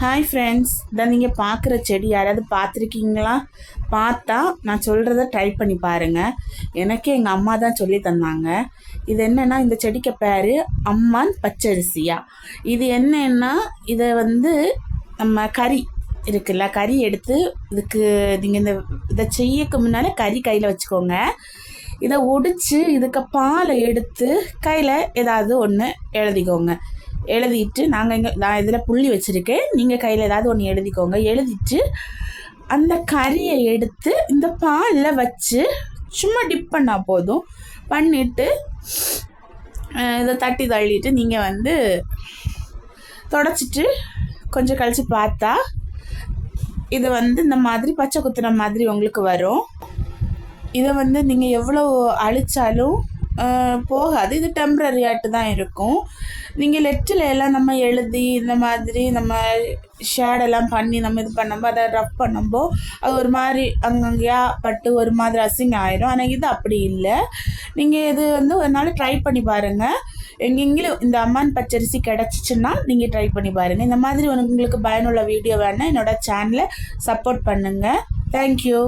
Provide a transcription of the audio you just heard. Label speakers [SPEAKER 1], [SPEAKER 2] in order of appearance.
[SPEAKER 1] Hi friends இதான் நீங்கள் பார்க்குற செடி யாராவது பார்த்துருக்கீங்களா பார்த்தா நான் சொல்கிறத ட்ரை பண்ணி பாருங்கள் எனக்கே எங்கள் அம்மா தான் சொல்லி தந்தாங்க. இது என்னென்னா இந்த செடிக்கு பேர் அம்மான் பச்சரிசியா. இது என்னன்னா இதை வந்து நம்ம கறி இருக்குல்ல கறி எடுத்து இதுக்கு நீங்கள் இந்த இதை செய்யக்கு முன்னால் கறி கையில் வச்சுக்கோங்க. இதை ஒடிச்சு இதுக்கு பாலை எடுத்து கையில் ஏதாவது ஒன்று எழுதிக்கோங்க. எழுதிட்டு நாங்கள் இங்கே நான் இதில் புள்ளி வச்சுருக்கேன். நீங்கள் கையில் ஏதாவது ஒன்று எழுதிக்கோங்க. எழுதிட்டு அந்த கறியை எடுத்து இந்த பாலில் வச்சு சும்மா டிப் பண்ணால் போதும். பண்ணிவிட்டு இதை தட்டி தள்ளிட்டு நீங்கள் வந்து தொடச்சிட்டு கொஞ்சம் கழித்து பார்த்தா இது வந்து இந்த மாதிரி பச்சை குத்துன மாதிரி உங்களுக்கு வரும். இதை வந்து நீங்கள் எவ்வளோ அழிச்சாலும் போகாது. இது டெம்ப்ரரி ஆட்டு தான் இருக்கும். நீங்கள் லெட்டில் எல்லாம் நம்ம எழுதி இந்த மாதிரி நம்ம ஷேடெல்லாம் பண்ணி நம்ம இது பண்ணும்போது அதை ரஃப் பண்ணும்போ அது ஒரு மாதிரி அங்கங்கேயா பட்டு ஒரு மாதிரி அசிங்கம் ஆயிரும். ஆனால் இது அப்படி இல்லை. நீங்கள் இது வந்து ஒரு நாள் ட்ரை பண்ணி பாருங்கள் எங்கெங்கிலும் இந்த அம்மான் பச்சரிசி கிடச்சிச்சின்னா நீங்கள் ட்ரை பண்ணி பாருங்கள் இந்த மாதிரி உங்களுக்கு பயனுள்ள வீடியோ வேணால் என்னோட சேனலை சப்போர்ட் பண்ணுங்கள் தேங்க்யூ